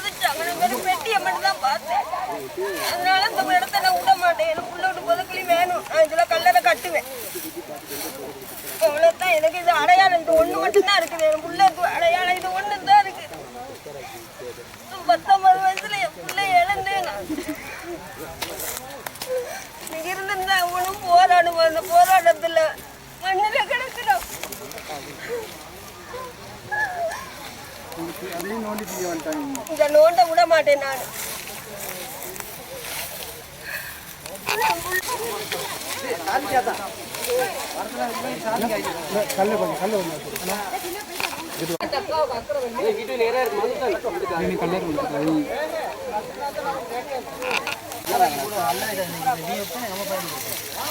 புதைச்சாங்க நான் வெறும் பெட்டியை மட்டும் தான் பார்த்தேன். அதனால இந்த இடத்த நான் விட மாட்டேன். எனக்கு உள்ள விட்டு புதைக்கலி வேணும். நான் இதில் கல்லறை கட்டுவேன். அவ்வளோதான் எனக்கு இது அடையாளம். இது ஒன்று மட்டும்தான் இருக்குது. எனக்கு உள்ள அடையாளம். இது ஒன்று தான் இருக்குது பத்தொன்பது வயசுல என் பிள்ளை இழந்தேன் நான். இங்கிருந்து ஒன்றும் போராடுவோம் அந்த போராட்டத்தில் மண்ணில் அதையும் நோண்டி செய்ய வந்துட்டாங்க. இந்த நோண்ட விட மாட்டேன் நான். கல்ல கொஞ்சம் கல்ல கொஞ்சம்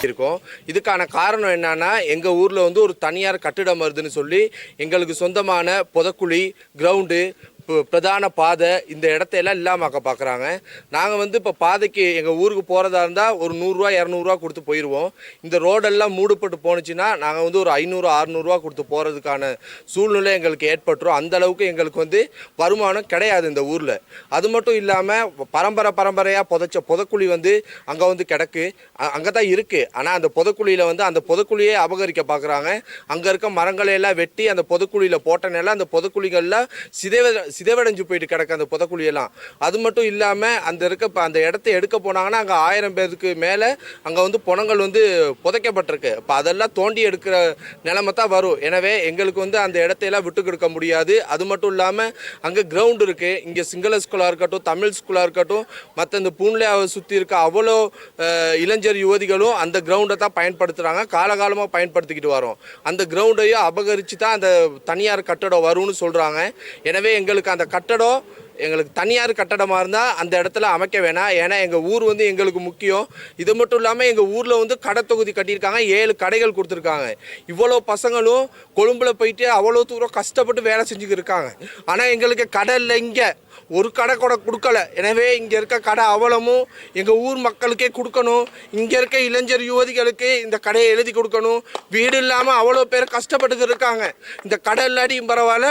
இருக்கோம். இதுக்கான காரணம் என்னன்னா எங்கள் ஊரில் வந்து ஒரு தனியார் கட்டிடம் வருதுன்னு சொல்லி எங்களுக்கு சொந்தமான புதக்குழி கிரவுண்டு பிரதான பாதை இந்த இடத்தையெல்லாம் இல்லாமாக்க பார்க்குறாங்க நாங்கள் வந்து இப்போ பாதைக்கு எங்கள் ஊருக்கு போகிறதா இருந்தால் ஒரு நூறுரூவா இரநூறுவா கொடுத்து போயிடுவோம் இந்த ரோடெல்லாம் மூடுபட்டு போணுச்சுன்னா நாங்கள் வந்து ஒரு ஐநூறு அறுநூறுவா கொடுத்து போகிறதுக்கான சூழ்நிலை எங்களுக்கு ஏற்பட்டுரும். அந்த அளவுக்கு எங்களுக்கு வந்து வருமானம் கிடையாது இந்த ஊரில். அது மட்டும் இல்லாமல் பரம்பரை பரம்பரையாக புதைச்ச புதக்குழி வந்து அங்கே வந்து கிடக்கு. அங்கே தான் இருக்குது ஆனால் அந்த புதக்குழியில் வந்து அந்த புதக்குழியே அபகரிக்க பார்க்குறாங்க அங்கே இருக்க மரங்களை எல்லாம் வெட்டி அந்த புதக்குழியில் போட்டனால அந்த புதக்குழிகளில் சிதைவ சிதைவடைஞ்சு போயிட்டு கிடக்கு அந்த புதக்குழியெல்லாம். அது மட்டும் இல்லாமல் அந்த இருக்க இப்போ அந்த இடத்த எடுக்க போனாங்கன்னா அங்கே ஆயிரம் பேருக்கு மேலே அங்கே வந்து புணங்கள் வந்து புதைக்கப்பட்டிருக்கு. இப்போ அதெல்லாம் தோண்டி எடுக்கிற நிலைமை தான் வரும். எனவே எங்களுக்கு வந்து அந்த இடத்தையெல்லாம் விட்டு கொடுக்க முடியாது. அது மட்டும் இல்லாமல் அங்கே கிரவுண்ட் இருக்குது இங்கே சிங்கள ஸ்கூலாக இருக்கட்டும் தமிழ் ஸ்கூலாக இருக்கட்டும் மற்ற இந்த பூன்லேயாவை சுற்றி இருக்க அவ்வளோ இளைஞர் யுவதிகளும் அந்த கிரவுண்டை தான் பயன்படுத்துகிறாங்க காலகாலமாக பயன்படுத்திக்கிட்டு வரோம். அந்த கிரவுண்டையும் அபகரித்து தான் அந்த தனியார் கட்டடம் வரும்னு சொல்கிறாங்க எனவே எங்களுக்கு அந்த கட்டடம் எங்களுக்கு தனியார் கட்டடமாக இருந்தால் அந்த இடத்துல அமைக்க வேணாம். ஏன்னா எங்கள் ஊர் வந்து எங்களுக்கு முக்கியம். இது மட்டும் இல்லாமல் எங்கள் ஊரில் வந்து கடை தொகுதி கட்டியிருக்காங்க. ஏழு கடைகள் கொடுத்துருக்காங்க. இவ்வளோ பசங்களும் கொழும்பில் போயிட்டு அவ்வளோ தூரம் கஷ்டப்பட்டு வேலை செஞ்சுக்கிட்டு இருக்காங்க. ஆனால் எங்களுக்கு கடை இல்லை இங்கே. ஒரு கடை கூட கொடுக்கல. எனவே இங்கே இருக்க கடை அவலமும் எங்கள் ஊர் மக்களுக்கே கொடுக்கணும். இங்கே இருக்க இளைஞர் யுவதிகளுக்கு இந்த கடையை எழுதி கொடுக்கணும். வீடு இல்லாமல் அவ்வளோ பேர் கஷ்டப்பட்டுக்கிட்டு இருக்காங்க. இந்த கடை இல்லாட்டியும் பரவாயில்ல.